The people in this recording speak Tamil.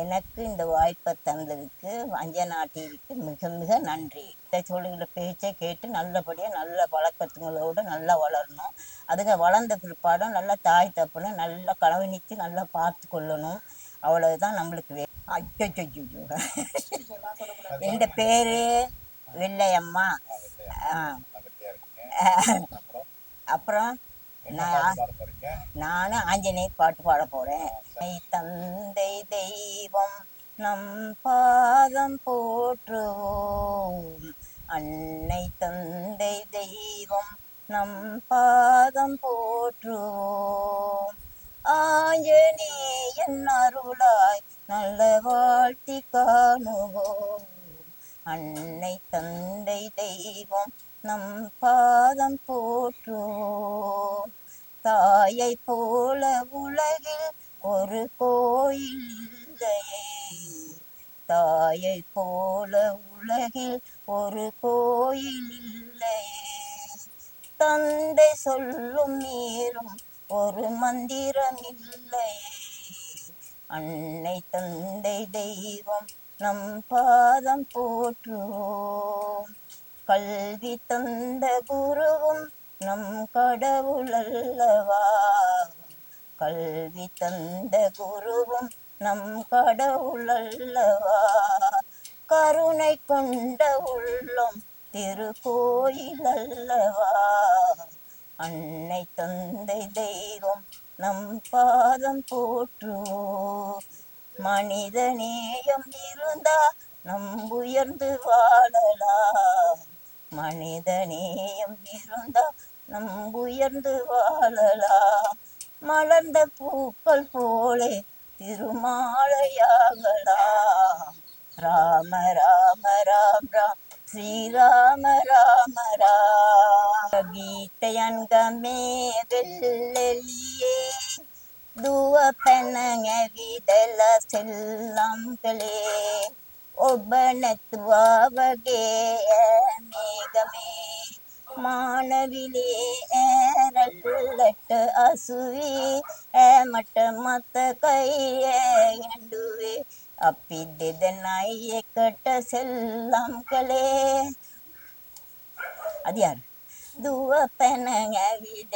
எனக்கு இந்த வாய்ப்பை தந்ததுக்கு அஞ்சனா டிவிக்கு மிக மிக நன்றி. இந்த சொல்லுகிற பேச்சை கேட்டு நல்லபடியாக நல்ல பழக்கத்துங்களோடு நல்லா வளரணும். அதுங்க வளர்ந்த பிற்பாடும் நல்லா தாய் தப்புன்னு நல்லா கவனித்து நல்லா பார்த்து கொள்ளணும். அவ்வளவுதான் நம்மளுக்கு வே அச்சோ என் பேர்? வெள்ளையம்மா. அப்புறம் நான் நானும் ஆஞ்சநேயர் பாட்டு பாட போறேன். தந்தை தெய்வம் தெய்வம் நம் பாதம் போற்றுவோம். அன்னை தந்தை தெய்வம் நம் பாதம் போற்றுவோம். ஆஞ்சநேயன் அருளாய் நல்ல வாழ்த்தி காணுவோம். அன்னை தந்தை தெய்வம் நம் பாதம் போற்றுவோம். தாயை போல உலகில் ஒரு கோயில் இல்லையே தாயை போல உலகில் ஒரு கோயில் இல்லை. தந்தை சொல்லும் நீரும் ஒரு மந்திரம் இல்லை. அன்னை தந்தை தெய்வம் நம் பாதம் போற்றுவோம். கல்வி தந்த குருவும் நம் கடவுள் அல்லவா? கல்வி தந்த குருவும் நம் கடவுளல்லவா? கருணை கொண்ட உள்ளம் திருக்கோயில் அல்லவா அன்னை தந்தை தெய்வம் நம் பாதம் போற்றுவோம் மனித நேயம் இருந்தா நம் உயர்ந்து வாழலாம். மனித நேயம் இருந்தா நம் உயர்ந்து வாழலாம். மலர்ந்த பூக்கள் போலே திருமாலையாகலாம் ராம ராம ராம் ராம் ஸ்ரீராம ராம ராம ಗೀತೆಯಂಗಮೇ ಬೆಲ್ಲೆಲಿಯೇ ದುವ ಪೆನಂಗಿದೆಲ್ಲ ಸೆಲ್ಲಂಗಳೇ ಒಬ್ಬನೆತ್ತುವಗೆ ಮೇಘಮೇ ಮಾನವಿಲೇ පැතුලට අසුවී. ඇමට මතකයි ඇඬුවේ. අපි දෙදෙනයි එකට සෙල්ලම් කළේ. අදියන් දුව පැන ඇවිද